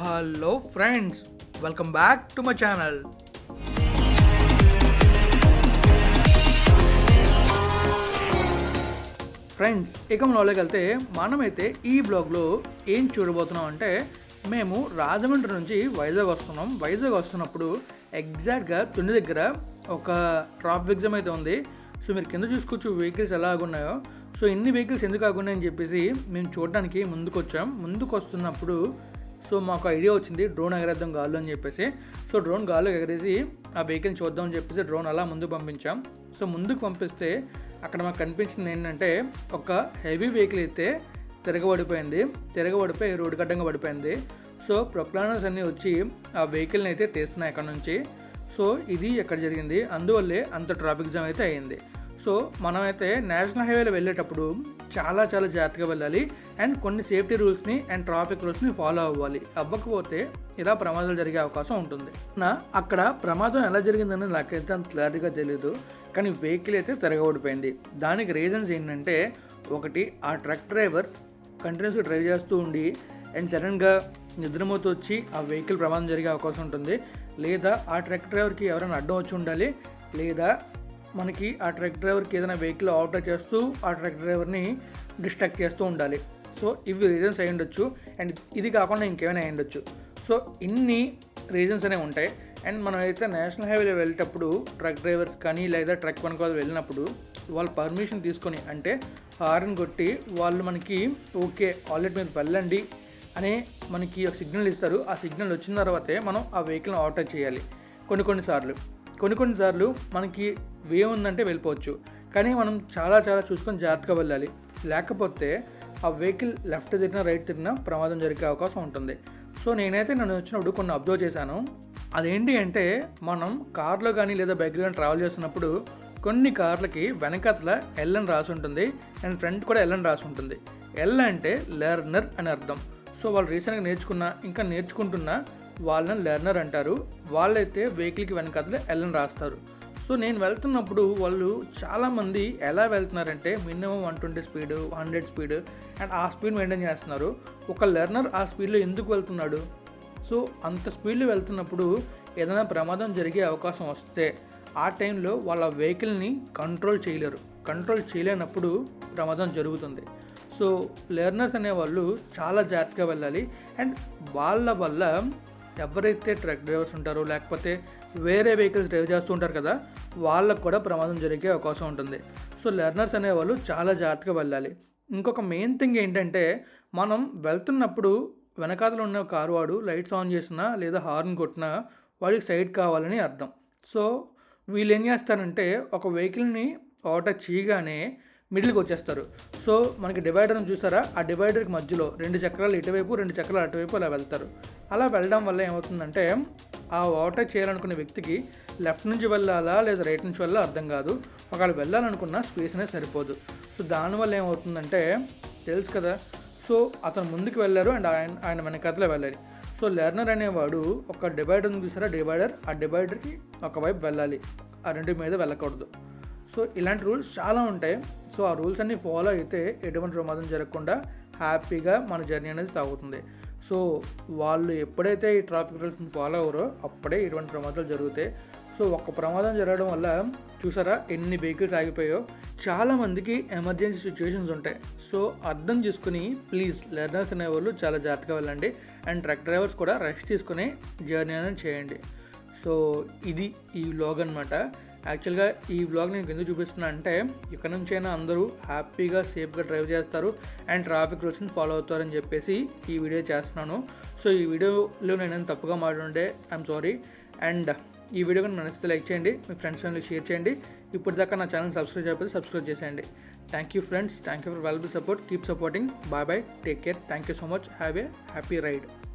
Hello friends welcome back to my channel friends ఇక మనలోకి వెళ్తే మనమైతే ఈ బ్లాగ్లో ఏం చూడబోతున్నాం అంటే మేము రాజమండ్రి నుంచి వైజాగ్ వస్తున్నాం. వైజాగ్ వస్తున్నప్పుడు ఎగ్జాక్ట్గా తుండి దగ్గర ఒక ట్రాఫిక్ ఎగ్జామ్ అయితే ఉంది. సో మీరు కింద చూసుకోవచ్చు వెహికల్స్ ఎలా ఉన్నాయో సో ఇన్ని వెహికల్స్ ఎందుకు ఆగున్నాయని చెప్పేసి మేము చూడడానికి ముందుకు వచ్చాం ముందుకు వస్తున్నప్పుడు సో మాకు ఐడియా వచ్చింది డ్రోన్ ఎగరేద్దాం గాల్లో అని చెప్పేసి. సో డ్రోన్ గాల్లో ఎగరేసి ఆ వెహికల్ని చూద్దామని చెప్పేసి డ్రోన్ అలా ముందుకు పంపించాం. సో ముందుకు పంపిస్తే అక్కడ మాకు కనిపించింది ఏంటంటే ఒక హెవీ వెహికల్ అయితే తిరగబడిపోయింది. తిరగబడిపోయి రోడ్డు గడ్డంగా పడిపోయింది. సో ప్రొక్లానర్స్ అన్నీ వచ్చి ఆ వెహికల్ని అయితే తీస్తున్నాయి అక్కడ నుంచి. సో ఇది ఎక్కడ జరిగింది? అందువల్లే అంత ట్రాఫిక్ జామ్ అయితే అయ్యింది సో మనమైతే నేషనల్ హైవేలో వెళ్ళేటప్పుడు చాలా చాలా జాగ్రత్తగా వెళ్ళాలి. అండ్ కొన్ని సేఫ్టీ రూల్స్ని అండ్ ట్రాఫిక్ రూల్స్ని ఫాలో అవ్వాలి. అవ్వకపోతే ఇలా ప్రమాదాలు జరిగే అవకాశం ఉంటుంది. నా అక్కడ ప్రమాదం ఎలా జరిగిందని నాకైతే అంత క్లారిటీగా తెలియదు కానీ వెహికల్ అయితే తిరగబడిపోయింది దానికి రీజన్స్ ఏంటంటే ఒకటి ఆ ట్రక్ డ్రైవర్ కంటిన్యూస్గా డ్రైవ్ చేస్తూ ఉండి అండ్ సడన్గా నిద్రమోతూ వచ్చి ఆ వెహికల్ ప్రమాదం జరిగే అవకాశం ఉంటుంది. లేదా ఆ ట్రక్ డ్రైవర్కి ఎవరైనా అడ్డం వచ్చి ఉండాలి. లేదా మనకి ఆ ట్రక్ డ్రైవర్కి ఏదైనా వెహికల్ ఆర్డర్ చేస్తూ ఆ ట్రక్ డ్రైవర్ని డిస్ట్రాక్ట్ చేస్తూ ఉండాలి. సో ఇవి రీజన్స్ అయి ఉండొచ్చు. అండ్ ఇది కాకుండా ఇంకేమైనా అయి ఉండొచ్చు. సో ఇన్ని రీజన్స్ అనేవి ఉంటాయి. అండ్ మనం అయితే నేషనల్ హైవేలో వెళ్ళేటప్పుడు ట్రక్ డ్రైవర్స్ కానీ లేదా ట్రక్ వన్ వాళ్ళు వెళ్ళినప్పుడు వాళ్ళు పర్మిషన్ తీసుకొని అంటే హార్న్ కొట్టి వాళ్ళు మనకి ఓకే ఆల్రెడీ మీరు వెళ్ళండి అనే మనకి ఒక సిగ్నల్ ఇస్తారు. ఆ సిగ్నల్ వచ్చిన తర్వాతే మనం ఆ వెహికల్ని ఆర్డర్ చేయాలి. కొన్ని కొన్నిసార్లు కొన్ని కొన్నిసార్లు మనకి వే ఉందంటే వెళ్ళిపోవచ్చు. కానీ మనం చాలా చాలా చూసుకొని జాగ్రత్తగా వెళ్ళాలి. లేకపోతే ఆ వెహికల్ లెఫ్ట్ తిరిగినా రైట్ తిరిగినా ప్రమాదం జరిగే అవకాశం ఉంటుంది. సో నేనైతే నన్ను వచ్చినప్పుడు కొన్ని అబ్జర్వ్ చేశాను. అదేంటి అంటే మనం కార్లో కానీ లేదా బైక్లో కానీ ట్రావెల్ చేస్తున్నప్పుడు కొన్ని కార్లకి వెనకాతల ఎల్ అని రాసి ఉంటుంది. అండ్ ఫ్రంట్ కూడా ఎల్ అని రాసి ఉంటుంది. ఎల్ అంటే లెర్నర్ అని అర్థం. సో వాళ్ళు రీసెంట్గా నేర్చుకున్న ఇంకా నేర్చుకుంటున్న వాళ్ళని లెర్నర్ అంటారు. వాళ్ళైతే వెహికల్కి వెనకాతల ఎల్ఎన్ రాస్తారు. సో నేను వెళ్తున్నప్పుడు వాళ్ళు చాలామంది ఎలా వెళ్తున్నారంటే minimum one twenty speed hundred speed and ఆ స్పీడ్ మెయింటైన్ చేస్తున్నారు. ఒక లెర్నర్ ఆ స్పీడ్లో ఎందుకు వెళ్తున్నాడు? సో అంత స్పీడ్లో వెళ్తున్నప్పుడు ఏదైనా ప్రమాదం జరిగే అవకాశం వస్తే ఆ టైంలో వాళ్ళ వెహికల్ని కంట్రోల్ చేయలేరు. కంట్రోల్ చేయలేనప్పుడు ప్రమాదం జరుగుతుంది. సో లెర్నర్స్ అనేవాళ్ళు చాలా జాగ్రత్తగా వెళ్ళాలి. అండ్ వాళ్ళ వల్ల ఎవరైతే ట్రక్ డ్రైవర్స్ ఉంటారో లేకపోతే వేరే వెహికల్స్ డ్రైవ్ చేస్తూ ఉంటారు కదా వాళ్ళకు కూడా ప్రమాదం జరిగే అవకాశం ఉంటుంది. సో లెర్నర్స్ అనేవాళ్ళు చాలా జాగ్రత్తగా వెళ్ళాలి. ఇంకొక మెయిన్ థింగ్ ఏంటంటే మనం వెళ్తున్నప్పుడు వెనకాతలో ఉన్న కారు వాడు లైట్స్ ఆన్ చేసినా లేదా హార్న్ కొట్టినా వాడికి సైడ్ కావాలని అర్థం. సో వీళ్ళు ఏం చేస్తారంటే ఒక వెహికల్ని ఆర్డర్ చేయగానే మిడిల్కి వచ్చేస్తారు. సో మనకి డివైడర్ని చూసారా? ఆ డివైడర్కి మధ్యలో రెండు చక్రాలు ఇటువైపు రెండు చక్రాలు అటువైపు అలా వెళ్తారు. అలా వెళ్ళడం వల్ల ఏమవుతుందంటే ఆ ఓవర్టేక్ చేయాలనుకునే వ్యక్తికి లెఫ్ట్ నుంచి వెళ్ళాలా లేదా రైట్ నుంచి వెళ్ళాలా అర్థం కాదు. ఒకవేళ వెళ్ళాలనుకున్న స్పేస్ అనేది సరిపోదు. సో దానివల్ల ఏమవుతుందంటే తెలుసు కదా? సో అతను ముందుకు వెళ్ళారు అండ్ ఆయన ఆయన వెనకతలో వెళ్ళాలి. సో లెర్నర్ అనేవాడు ఒక డివైడర్ని చూసారా? డివైడర్ ఆ డివైడర్కి ఒకవైపు వెళ్ళాలి. ఆ రెండు మీద వెళ్ళకూడదు. సో ఇలాంటి రూల్స్ చాలా ఉంటాయి. సో ఆ రూల్స్ అన్ని ఫాలో అయితే ఎటువంటి ప్రమాదం జరగకుండా హ్యాపీగా మన జర్నీ అనేది సాగుతుంది. సో వాళ్ళు ఎప్పుడైతే ఈ ట్రాఫిక్ రూల్స్ని ఫాలో అవ్వరో అప్పుడే ఇటువంటి ప్రమాదాలు జరుగుతాయి. సో ఒక్క ప్రమాదం జరగడం వల్ల చూసారా ఎన్ని వెహికల్స్ ఆగిపోయాయో? చాలామందికి ఎమర్జెన్సీ సిచ్యువేషన్స్ ఉంటాయి. సో అర్థం చేసుకుని ప్లీజ్ లెర్నర్స్ అనేవాళ్ళు చాలా జాగ్రత్తగా వెళ్ళండి. అండ్ ట్రక్ డ్రైవర్స్ కూడా రెస్ట్ తీసుకుని జర్నీ అనేది చేయండి. సో ఇది ఈ వ్లాగ్ అనమాట యాక్చువల్గా ఈ వ్లాగ్ నేను ఎందుకు చూపిస్తున్నా అంటే ఇక్కడ నుంచైనా అందరూ హ్యాపీగా సేఫ్గా డ్రైవ్ చేస్తారు అండ్ ట్రాఫిక్ రూల్స్ని ఫాలో అవుతారని చెప్పేసి ఈ వీడియో చేస్తున్నాను. సో ఈ వీడియోలో నేను తప్పుగా మాట్లాడుంటే ఐఎమ్ సారీ. అండ్ ఈ వీడియో కానీ నచ్చితే లైక్ చేయండి మీ ఫ్రెండ్స్ ఫ్యామిలీ షేర్ చేయండి. ఇప్పటిదాకా నా ఛానల్ సబ్స్క్రైబ్ చేయకపోతే సబ్స్క్రైబ్ చేసేయండి. Thank you friends thank you for valuable support keep supporting bye bye take care thank you so much have a happy ride